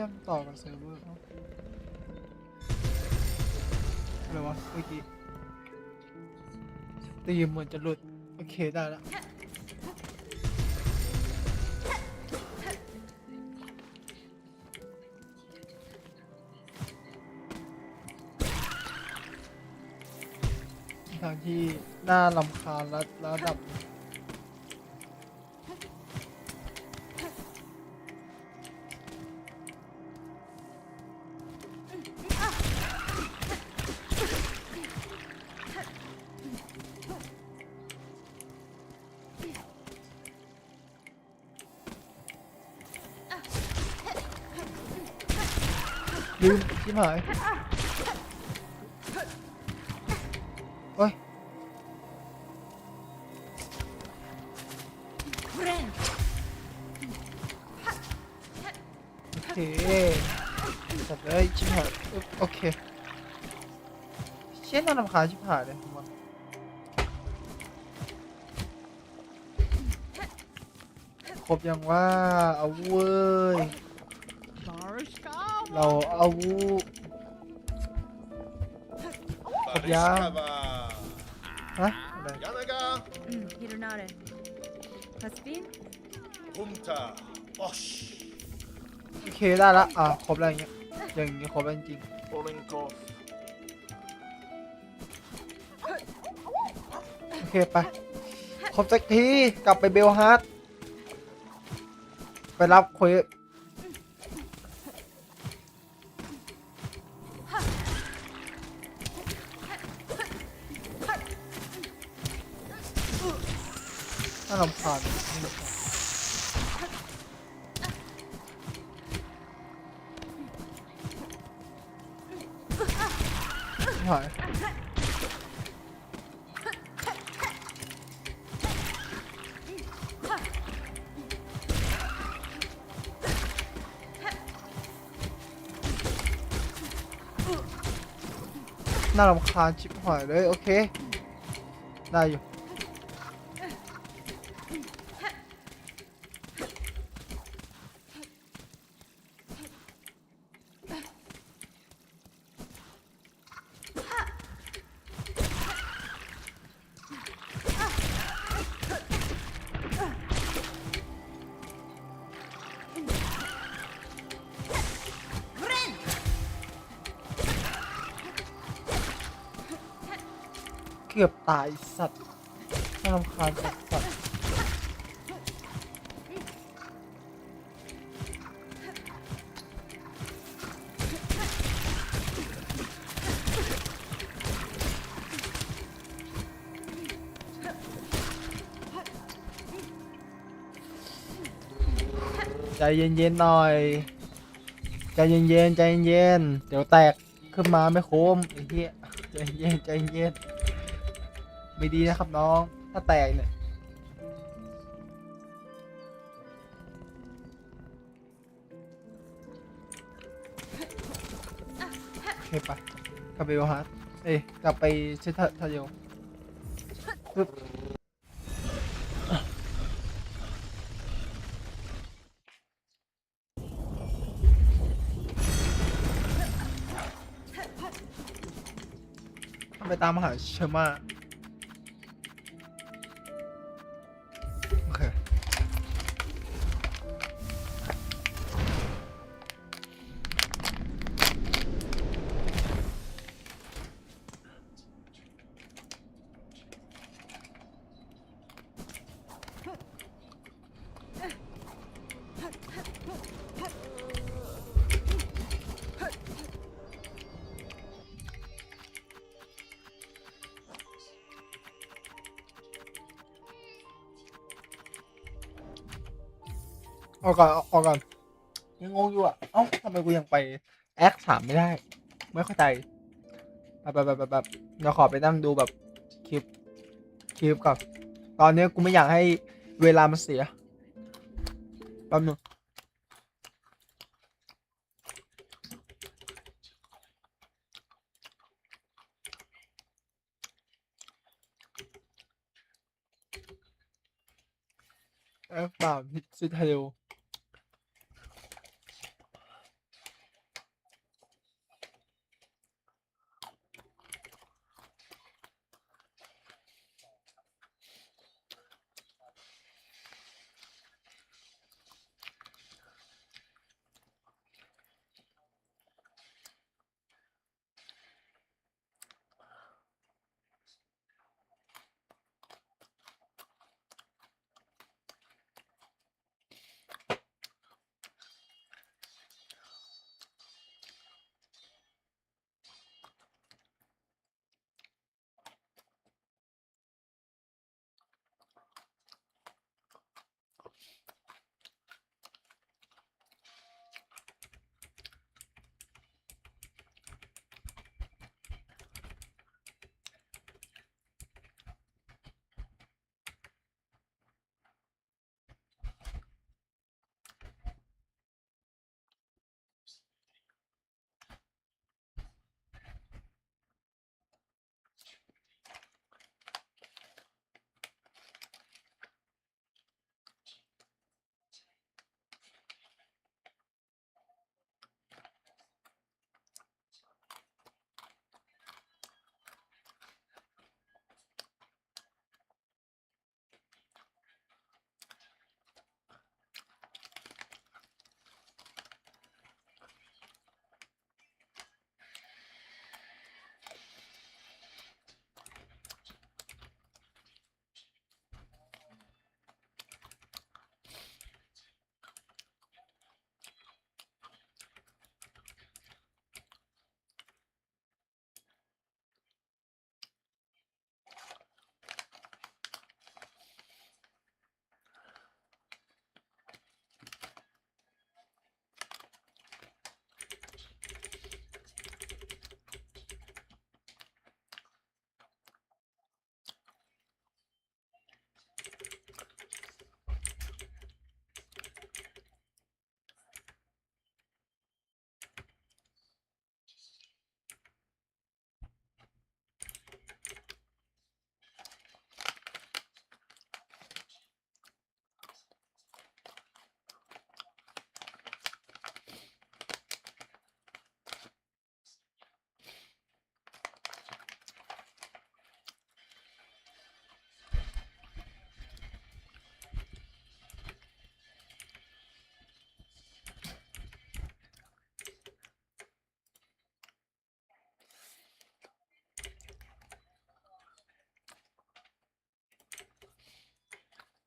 ยมต่อกับเซิร์ฟเวอร์เอ้าอะไรวะเมื่อกี้ตีมเหมือนจะหลุด โอเคได้แล้วทางที่น่าลำคาญและระดับ ลืมชิบหายโอ้ยโอเคจัดเลยชิบหายโอเคเชี่ยน่ารำคาญชิบหายเลยผมว่าครบยังว่าเอาเว้ย เราเอาวูครบยัง Barishkava. ฮะอะไร Yanaga. Mm, Hironare. Hasbin? Punta. Bosh. โอเคได้ละอะครบแล้วอย่างเงี้ยอย่างงี้ครบแล้วจริง Olenkov. ๆโอเคไปครบสักทีกลับไปเบลฮาร์ดไปรับคุยน่ารำคาญหายน่ารำคาญชิบหายเลย โอเค ได้อยู่ ตายสัตว์น่ารำคาญสัตว์สัตว์ใจเย็นๆหน่อย ใจเย็นๆใจเย็นๆเดี๋ยวแตกขึ้นมาไม่โคมไอ้เหี้ยใจเย็นใจเย็น ไม่ดีนะครับน้อง ถ้าแตกเนี่ย โอเคปะกลับไปโอฮาร์ดเอ้ยกลับไปเชททาโยปึ๊บไปตามหาเชอร์มา ออกก่อนออกก่อนยังงงอยู่อะเอ้าทำไมกูยังไปแอคสามไม่ได้ ไม่เข้าใจแบบแบบแบบแบบเดี๋ยวขอไปนั่งดูแบบคลิปคลิปก่อนตอนนี้กูไม่อยากให้เวลามันเสียแป๊บนึงแอคสามซิทาเดล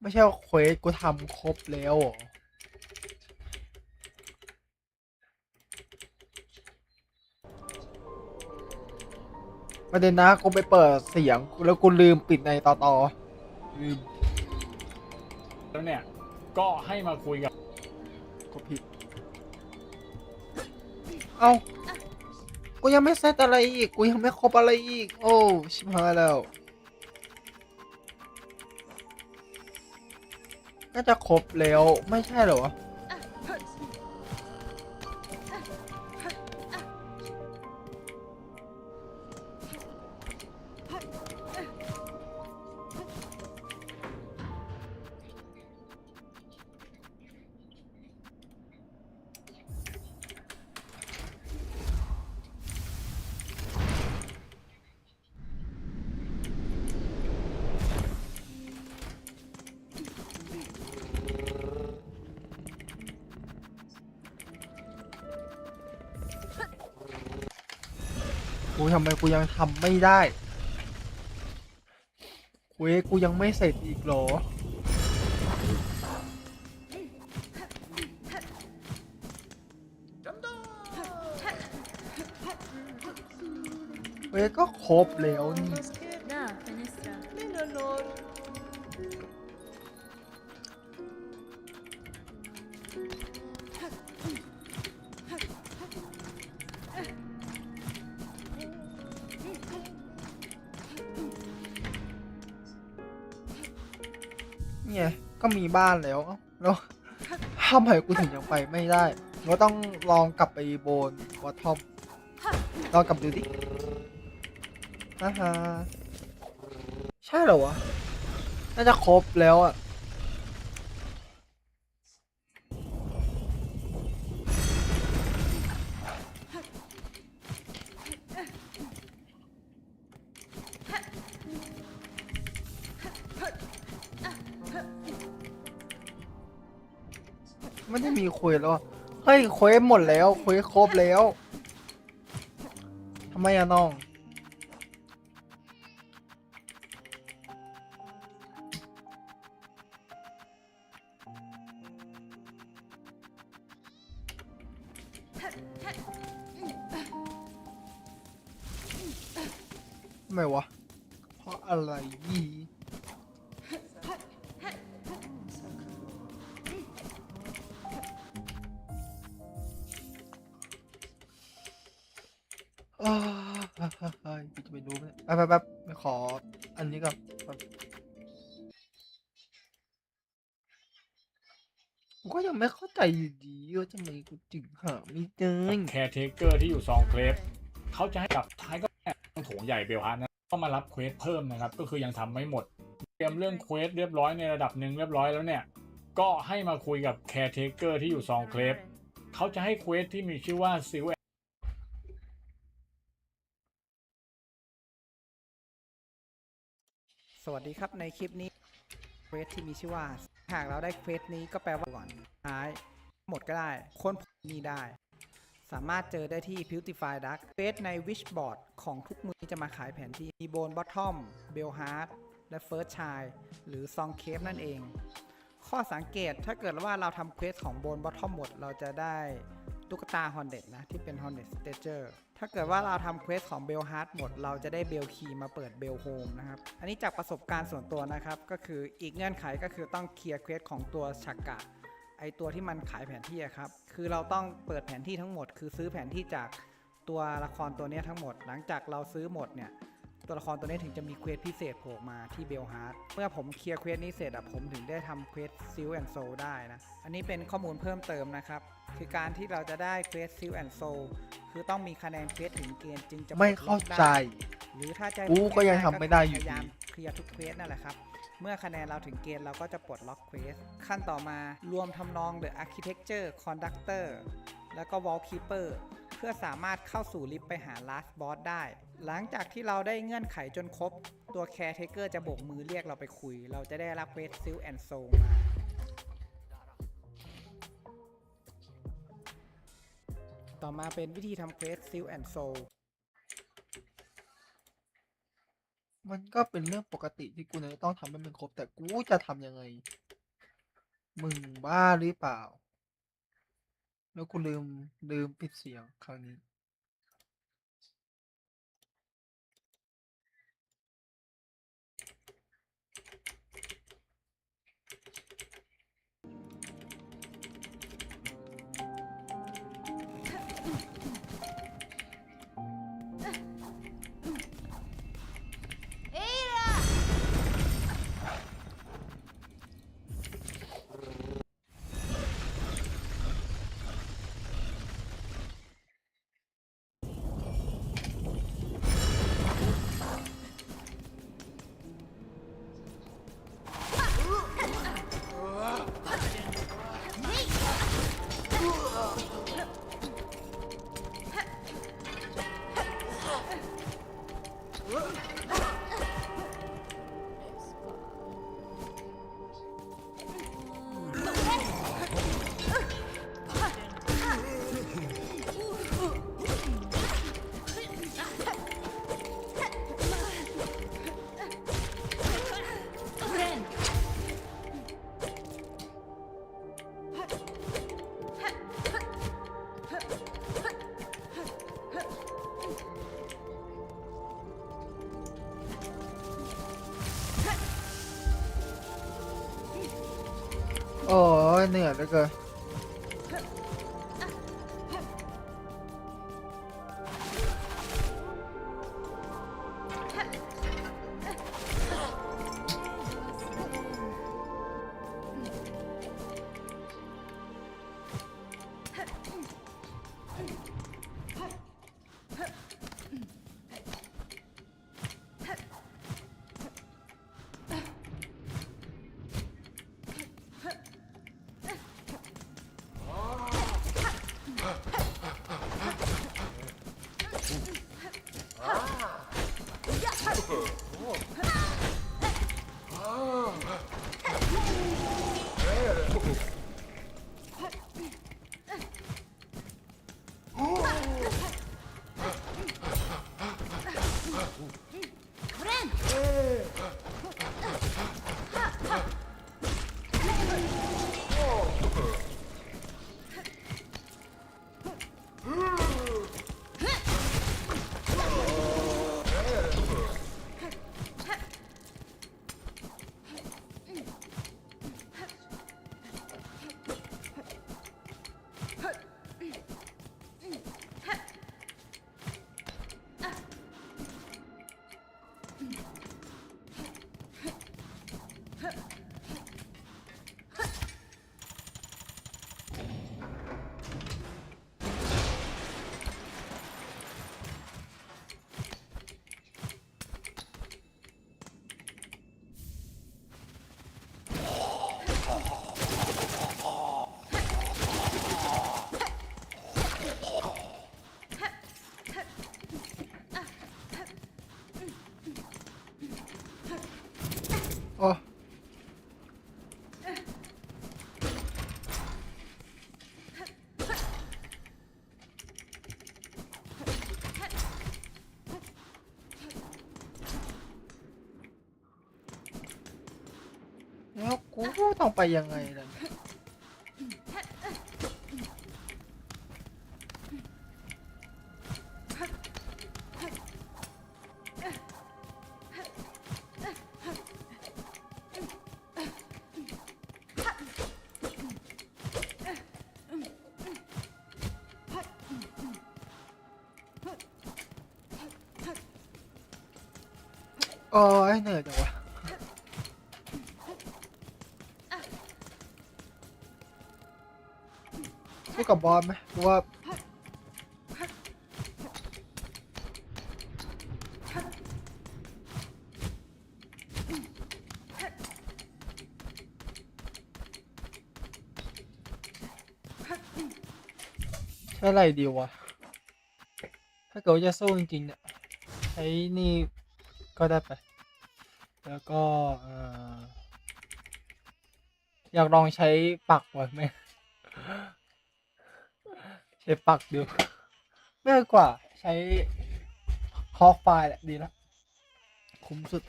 ไม่ใช่ว่าเควสกูทำครบแล้วเหรอประเด็นนะกูไปเปิดเสียงแล้วกูลืมปิดในต่อต่อลืมแล้วเนี่ย ก็ให้มาคุยกับกดผิด เอ้ากูยังไม่เซตอะไรอีก กูยังไม่ครบอะไรอีก โอ้ ชิบหายแล้ว น่าจะครบแล้วไม่ใช่เหรอ กูทำไมกูยังทำไม่ได้เว้ยกูยังไม่เสร็จอีกหรอ เว้ยก็ครบแล้วนี่ เนี่ยก็มีบ้านแล้วเอ้าแล้วทำไมกูถึงยังไปไม่ได้ก็ต้องลองกลับไปโบนวอททอมลองกลับดูดิฮ่าฮ่าใช่เหรอวะ น่าจะครบแล้วอะ เฮ้ยคุยหมดแล้วคุยครบแล้วทำไมอะน้อง ก็ยังไม่เข้าใจอยู่ดีว่าทำไมกูถึงหาไม่เจอแคร์เทเกอร์ที่อยู่ซองเคลฟเขาจะให้กับท้ายก็แค่โถงใหญ่เบลฮาร์นะก็มารับเควสเพิ่มนะครับ ก็คือยังทำไม่หมด เตรียมเรื่องเควสเรียบร้อยในระดับหนึ่งเรียบร้อยแล้วเนี่ย ก็ให้มาคุยกับแคร์เทเกอร์ที่อยู่ซองเคลฟเขาจะให้เควสที่มีชื่อว่าซิล วัสดีครับในคลิปนี้เควสที่มีชื่อว่า หากเราได้เควสนี้ก็แปลว่าก่อนท้าย หมดก็ได้ ค้นพบนี้ได้ สามารถเจอได้ที่ Beautify Duck เควสใน Wishboard ของทุกมือจะมาขายแผนที่มีโบนบอททอมเบลฮาร์ดและ First Child หรือซองเคฟนั่นเอง ข้อสังเกตถ้าเกิดว่าเราทำเควสของโบนบอททอมหมดเราจะได้ ตุ๊กตาฮอนเด็ดนะ ที่เป็นฮอนเด็ดสเตเจอร์ถ้าเกิดว่าเราทำเควสของเบลฮาร์ดหมด เราจะได้เบลคีมาเปิดเบลโฮมนะครับ อันนี้จากประสบการณ์ส่วนตัวนะครับ ก็คืออีกเงื่อนไขก็คือต้องเคลียร์เควสของตัวชักกะ ไอตัวที่มันขายแผนที่ครับ คือเราต้องเปิดแผนที่ทั้งหมด คือซื้อแผนที่จากตัวละครตัวนี้ทั้งหมด หลังจากเราซื้อหมดเนี่ย ตัวละครตัวนี้ถึงจะมีเควสพิเศษโผล่มาที่เบลฮาร์ดเมื่อผมเคลียร์เควสนี้เสร็จอะผมถึงได้ทำเควสซิลแอนโซได้นะ อันนี้เป็นข้อมูลเพิ่มเติมนะครับ คือการที่เราจะได้เควสซิลแอนโซคือต้องมีคะแนนเควสถึงเกณฑ์จึงจะไม่เข้าใจ หรือถ้าจะกูก็ยังทำไม่ได้อยู่พดียายามเคลียร์ทุกเควสนั่นแหละครับเมื่อคะแนนเราถึงเกณฑ์เราก็จะปลดล็อกเควสขั้นต่อมารวมทำนอง The Architecture Conductor แล้วก็ Wallkeeper เพื่อสามารถเข้าสู่ลิฟต์ไปหา Last Boss ได้ หลังจากที่เราได้เงื่อนไขจนครบ ตัว Caretaker จะโบกมือเรียกเราไปคุย เราจะได้รับเวส Seal and Soul มาต่อมาเป็นวิธีทำเควส Seal and Soul มันก็เป็นเรื่องปกติที่กูจะต้องทำให้มันครบ แต่กูจะทำยังไง มึงบ้าหรือเปล่า แล้วกูลืมลืมปิดเสียงครั้งนี้ อ้ยเห กูต้องไปยังไงล่ะเนี่ยโอ้ยเหนื่อยจังวะ กับบอสไหมกูว่าใช้อะไรดีวะ ถ้าเกิดว่าจะสู้จริงๆเนี่ยใช้นี่ก็ได้ไป แล้วก็ เอออยากลองใช้ปักไว้ไหม ใช้ปักดูง่ายกว่าใช้คอไฟล์แหละดีแล้วคุ้มสุด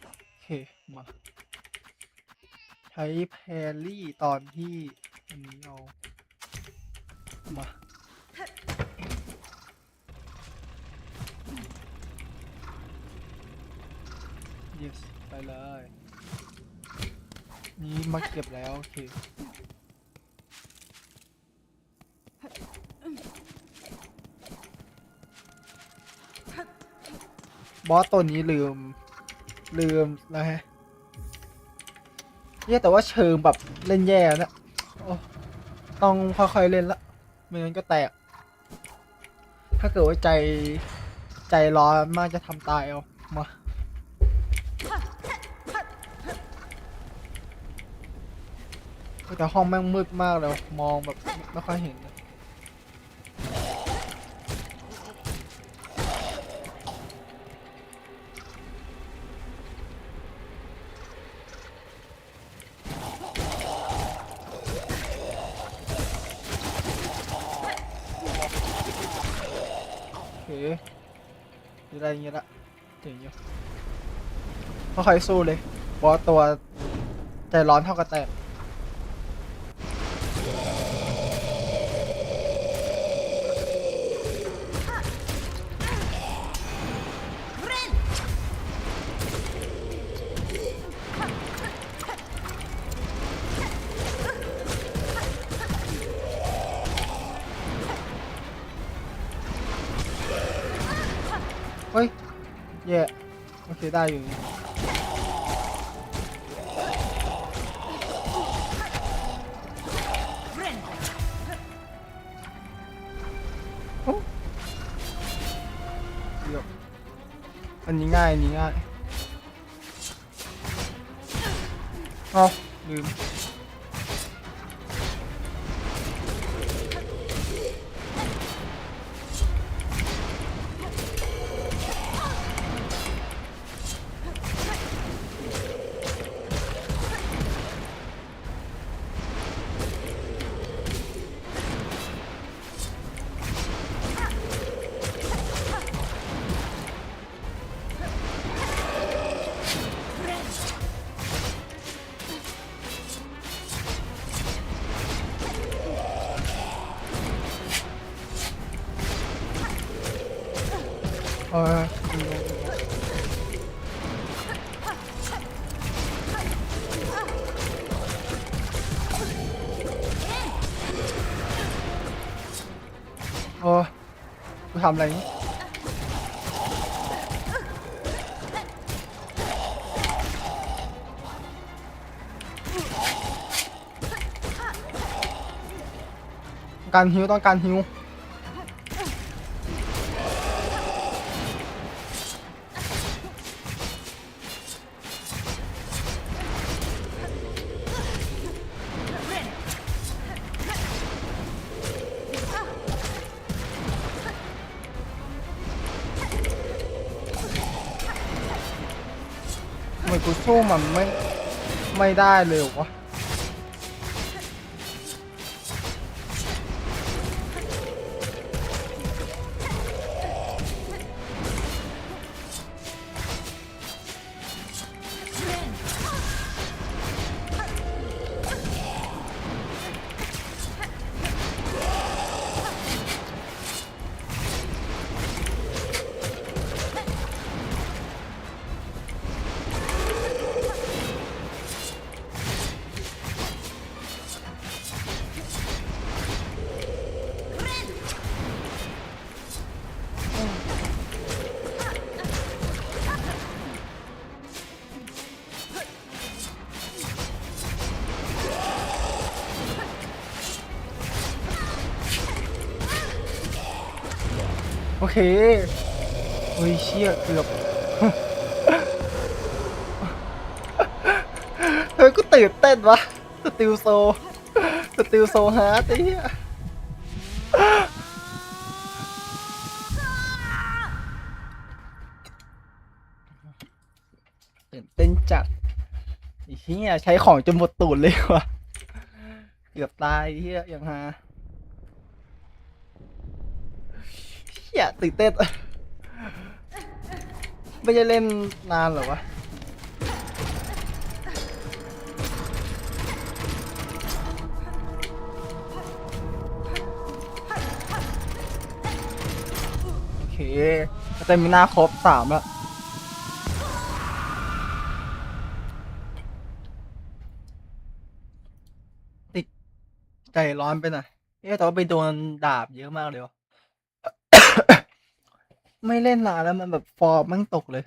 โอเค มา ใช้แพรรี่ตอนที่อันนี้เอา มา yes ไปเลย นี่มาเก็บแล้ว โอเค บอสตัวนี้ลืม ลืมแล้วฮะเนี่ยแต่ว่าเชิงแบบเล่นแย่นะต้องค่อยๆเล่นละไม่งั้นก็แตก ถ้าเกิดว่าใจใจร้อนมากจะทำตายเอามา แต่ห้องแม่งมืดมากเลยมองแบบไม่ค่อยเห็นเลยโอเคมีอะไรอย่างเงี้ยละเจ๋งอยู่ค่อยๆสู้เลยเพราะตัวใจร้อนเท่ากับแตก โอเคได้อยู่โอ้ยอันนี้ง่าย อันนี้ง่าย เอาลืม ออโอ้กูทำอะไรนี่การฮิวต้องการฮิว ไมกูสู้มันไม่ไม่ได้เลยวะ เคเฮ้ยเชี่ยเกือบเฮ้ยกูตื่นเต้นวะสติลโซสติลโซฮาร์ดไอ้เหี้ยตื่นเต้นจัดไอ้เหี้ยใช้ของจนหมดตูดเลยวะเกือบตายไอ้เหี้ยอย่างฮา เหี้ยตื่นเต้นไม่ได้เล่นนานหรอวะโอเคเต็มหน้าครบสามแล้วติดใจร้อนไปหน่อยเอ๊ะแต่ว่าไปโดนดาบเยอะมากเลยวะ ไม่เล่นนานแล้วมันแบบฟอร์มมันตกเลย